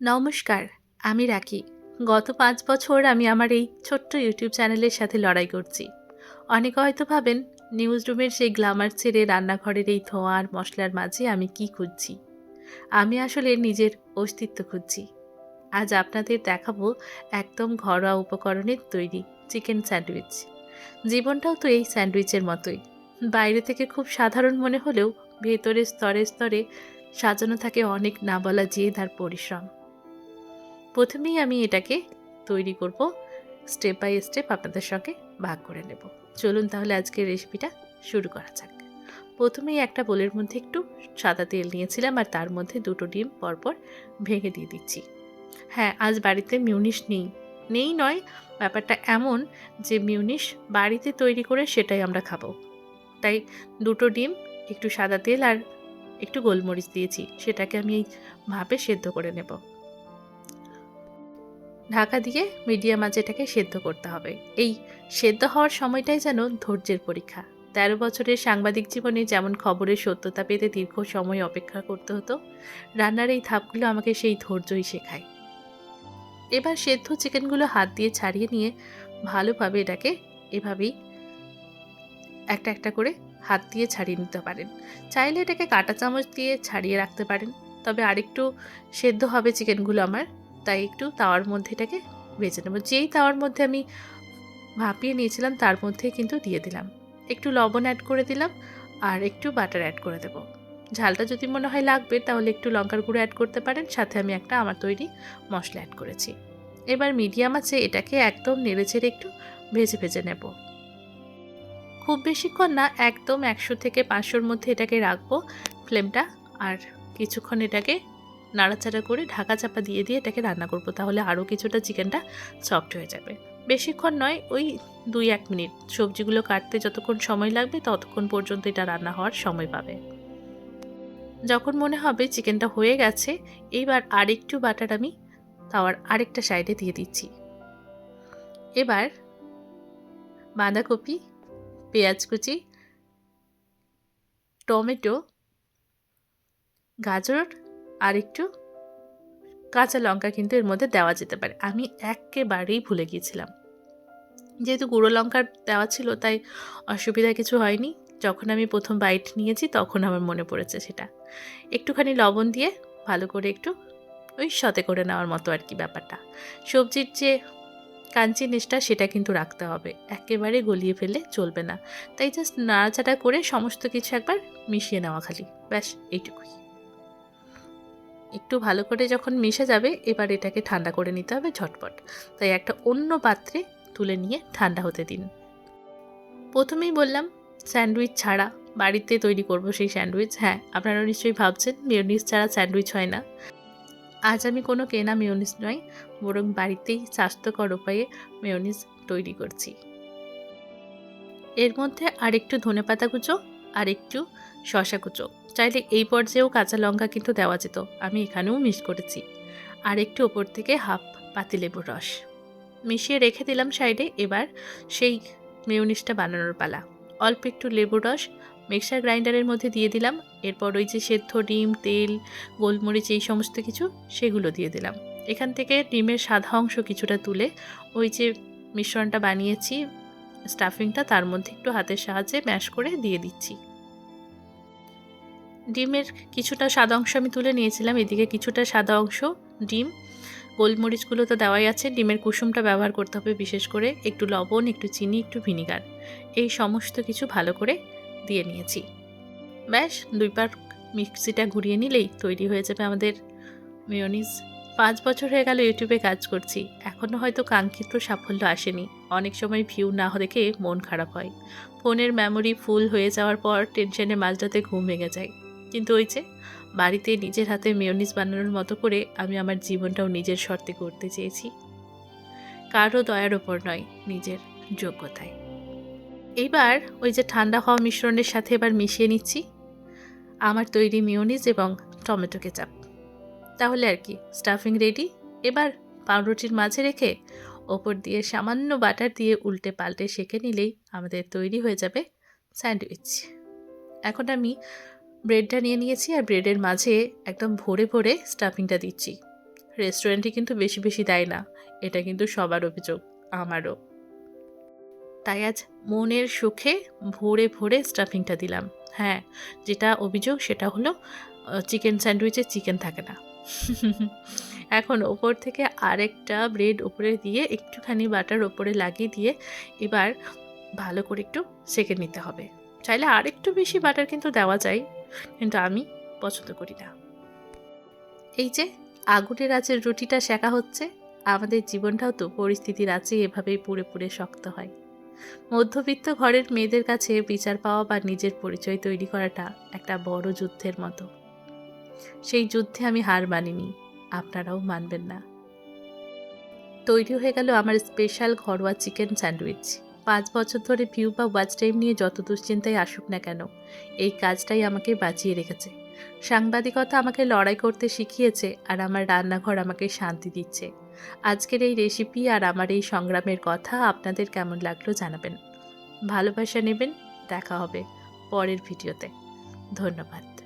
নমস্কার, আমি রাকি গত পাঁচ বছর আমি আমার এই ছোট্ট ইউটিউব চ্যানেলের সাথে লড়াই করছি। অনেকে হয়তো ভাবেন নিউজ রুমের সেই গ্লামার ছেড়ে রান্নাঘরের এই ধোঁয়া আর মশলার মাঝে আমি কি খুঁজছি? আমি আসলে নিজের অস্তিত্ব খুঁজছি। আজ আপনাদের দেখাবো একদম ঘরোয়া উপকরণের তৈরি চিকেন স্যান্ডউইচ। জীবনটাও তো এই স্যান্ডউইচের মতোই। বাইরে থেকে খুব সাধারণ মনে হলেও ভেতরে স্তরে স্তরে সাজানো থাকে অনেক না বলা জেদ আর পরিশ্রম। প্রথমেই আমি এটাকে তৈরি করব স্টেপ বাই স্টেপ আপনাদের সঙ্গে ভাগ করে নেব। চলুন তাহলে আজকের রেসিপিটা শুরু করা যাক। প্রথমেই একটা বোলের মধ্যে একটু সাদা তেল নিয়েছিলাম আর তার মধ্যে দুটো ডিম পরপর ভেঙে দিয়ে দিচ্ছি। হ্যাঁ আজ বাড়িতে মিউনিশ নেই। নেই নয়, ব্যাপারটা এমন যে মিউনিশ বাড়িতে তৈরি করে সেটাই আমরা খাব। তাই দুটো ডিম, একটু সাদা তেল আর একটু গোলমরিচ দিয়েছি। সেটাকে আমি এই ভাপে সেদ্ধ করে নেব। ঢাকা দিয়ে মিডিয়াম আঁচে এটাকে সেদ্ধ করতে হবে। এই সেদ্ধ হওয়ার সময়টাই যেন ধৈর্যের পরীক্ষা। তেরো বছরের সাংবাদিক জীবনে যেমন খবরের সত্যতা পেতে দীর্ঘ সময় অপেক্ষা করতে হতো, রান্নার এই ধাপগুলো আমাকে সেই ধৈর্যই শেখায়। এবার সেদ্ধ চিকেনগুলো হাত দিয়ে ছাড়িয়ে নিয়ে ভালোভাবে এটাকে এভাবেই একটা একটা করে হাত দিয়ে ছাড়িয়ে নিতে পারেন। চাইলে এটাকে কাঁটা চামচ দিয়ে ছাড়িয়ে রাখতে পারেন, তবে আরেকটু সেদ্ধ হবে চিকেনগুলো আমার। তাই একটু তাওয়ার মধ্যে এটাকে ভেজে নেব। যেই তাওয়ার মধ্যে আমি ভাপিয়ে নিয়েছিলাম, তার মধ্যে কিন্তু দিয়ে দিলাম। একটু লবণ অ্যাড করে দিলাম আর একটু বাটার অ্যাড করে দেবো। ঝালটা যদি মনে হয় লাগবে, তাহলে একটু লঙ্কার গুঁড়ো অ্যাড করতে পারেন, সাথে আমি একটা আমার তৈরি মশলা অ্যাড করেছি। এবার মিডিয়াম আছে, এটাকে একদম নেড়ে ছেড়ে একটু ভেজে ভেজে নেব। খুব বেশিক্ষণ না, একদম একশো থেকে পাঁচশোর মধ্যে এটাকে রাখব ফ্লেমটা আর কিছুক্ষণ এটাকে নাড়াচাড়া করে ঢাকা চাপা দিয়ে দিয়ে এটাকে রান্না করব, তাহলে আরও কিছুটা চিকেনটা সফট হয়ে যাবে। বেশিক্ষণ নয়, ওই দুই এক মিনিট। সবজিগুলো কাটতে যতক্ষণ সময় লাগবে, ততক্ষণ পর্যন্ত এটা রান্না হওয়ার সময় পাবে। যখন মনে হবে চিকেনটা হয়ে গেছে, এইবার আরেকটু বাটার আমি তাওয়ার আরেকটা সাইডে দিয়ে দিচ্ছি। এবার বাঁধাকপি, পেঁয়াজ কুচি, টমেটো, গাজর আর একটু কাঁচা লঙ্কা কিন্তু এর মধ্যে দেওয়া যেতে পারে। আমি একেবারেই ভুলে গিয়েছিলাম। যেহেতু গুঁড়ো লঙ্কার দেওয়া ছিল, তাই অসুবিধা কিছু হয়নি। যখন আমি প্রথম বাইট নিয়েছি, তখন আমার মনে পড়েছে সেটা। একটুখানি লবণ দিয়ে ভালো করে একটু ওই সতে করে নেওয়ার মতো আর কি ব্যাপারটা। সবজির যে কাঞ্চিনেসটা সেটা কিন্তু রাখতে হবে। একেবারে গলিয়ে ফেলে চলবে না। তাই জাস্ট নাড়াচাড়া করে সমস্ত কিছু একবার মিশিয়ে নেওয়া খালি। ব্যাস, এইটুকুই। একটু ভালো করে যখন মিশে যাবে, এবার এটাকে ঠান্ডা করে নিতে হবে ঝটপট। তাই একটা অন্য পাত্রে তুলে নিয়ে ঠান্ডা হতে দিন। প্রথমেই বললাম, স্যান্ডউইচ ছাড়া বাড়িতে তৈরি করব সেই স্যান্ডউইচ। হ্যাঁ আপনারা নিশ্চয়ই ভাবছেন মিউনিস ছাড়া স্যান্ডউইচ হয় না। আজ আমি কোনো কেনা মিউনিস নয়, বরং বাড়িতেই স্বাস্থ্যকর উপায়ে মিউনিস তৈরি করছি। এর মধ্যে আরেকটু ধনে পাতা কুচো আর একটু শশা কুচো। চাইলে এই পর্যায়েও কাঁচা লঙ্কা কিন্তু দেওয়া যেত, আমি এখানেও মিস করেছি। আর একটু ওপর থেকে হাফ পাতিলেবুর রস। মিশিয়ে রেখে দিলাম সাইডে, এবার সেই মিউনিসটা বানানোর পালা। অল্প একটু লেবুর রস, মিক্সার গ্রাইন্ডারের মধ্যে দিয়ে দিলাম। এরপর ওই যে সেদ্ধ ডিম, তেল, গোলমরিচ, এই সমস্ত কিছু, সেগুলো দিয়ে দিলাম। এখান থেকে ডিমের সাদা অংশ কিছুটা তুলে ওই যে মিশ্রণটা বানিয়েছি স্টাফিংটা তার মধ্যে একটু হাতের সাহায্যে ম্যাশ করে দিয়ে দিচ্ছি। ডিমের কিছুটা সাদা অংশ আমি তুলে নিয়েছিলাম, এদিকে কিছুটা সাদা অংশ, ডিম। গোলমরিচগুলো তো দেওয়াই আছে, ডিমের কুসুমটা ব্যবহার করতে হবে বিশেষ করে একটু লবণ, একটু চিনি, একটু ভিনিগার। এই সমস্ত কিছু ভালো করে দিয়ে নিয়েছি। ব্যাস, দুই পার মিক্সিটা ঘুরিয়ে নিলেই তৈরি হয়ে যাবে আমাদের মেয়নিজ। পাঁচ বছর হয়ে গেল ইউটিউবে কাজ করছি এখনও হয়তো কাঙ্ক্ষিত সাফল্য আসেনি। অনেক সময় ভিউ না দেখে মন খারাপ হয়। ফোনের মেমোরি ফুল হয়ে যাওয়ার পর টেনশনে মাঝরাতে ঘুম ভেঙে যায়। কিন্তু ওই যে, বাড়িতে নিজের হাতে মেয়নিজ বানানোর মতো করে আমি আমার জীবনটাও নিজের শর্তে করতে চেয়েছি। কারও দয়ার ওপর নয়, নিজের যোগ্যতায়। এইবার ওই যে ঠান্ডা হওয়া মিশ্রণের সাথে এবার মিশিয়ে নিচ্ছি। আমার তৈরি মিওনিজ এবং টমেটো কেচাপ। তাহলে আর কি স্টাফিং রেডি এবার পাউরুটির মাঝে রেখে ওপর দিয়ে সামান্য বাটার দিয়ে উল্টে পাল্টে সেঁকে নিলেই আমাদের তৈরি হয়ে যাবে স্যান্ডউইচ। এখন আমি ব্রেডটা নিয়ে নিয়েছি আর ব্রেডের মাঝে একদম ভরে ভরে স্টাফিংটা দিচ্ছি। রেস্টুরেন্টে কিন্তু বেশি বেশি দেয় না, এটা কিন্তু সবার অভিযোগ, আমারও। তাই আজ মনের সুখে ভরে ভরে স্টাফিংটা দিলাম। হ্যাঁ যেটা অভিযোগ সেটা হলো চিকেন স্যান্ডউইচে চিকেন থাকে না। এখন ওপর থেকে আরেকটা ব্রেড উপরে দিয়ে একটুখানি বাটার ওপরে লাগিয়ে দিয়ে এবার ভালো করে একটু সেকে নিতে হবে। চাইলে আর একটু বেশি বাটার কিন্তু দেওয়া যায়, কিন্তু আমি পছন্দ করি না। এই যে আগুনের আঁচের রুটিটা শেখা হচ্ছে, আমাদের জীবনটাও তো পরিস্থিতির আছে এভাবেই পুড়ে পুরে শক্ত হয়। মধ্যবিত্ত ঘরের মেয়েদের কাছে বিচার পাওয়া বা নিজের পরিচয় তৈরি করাটা একটা বড় যুদ্ধের মতো। সেই যুদ্ধে আমি হার মানিনি। আপনারাও মানবেন না। তৈরি হয়ে গেল আমার স্পেশাল ঘরোয়া চিকেন স্যান্ডউইচ পাঁচ বছর ধরে ভিউ বা ওয়াচ টাইম নিয়ে যত দুশ্চিন্তায় আসুক না কেন, এই কাজটাই আমাকে বাঁচিয়ে রেখেছে। সাংবাদিকতা আমাকে লড়াই করতে শিখিয়েছে আর আমার রান্নাঘর আমাকে শান্তি দিচ্ছে। আজকের এই রেসিপি আর আমার এই সংগ্রামের কথা আপনাদের কেমন লাগল জানাবেন। ভালোবাসা নেবেন, দেখা হবে পরের ভিডিওতে ধন্যবাদ।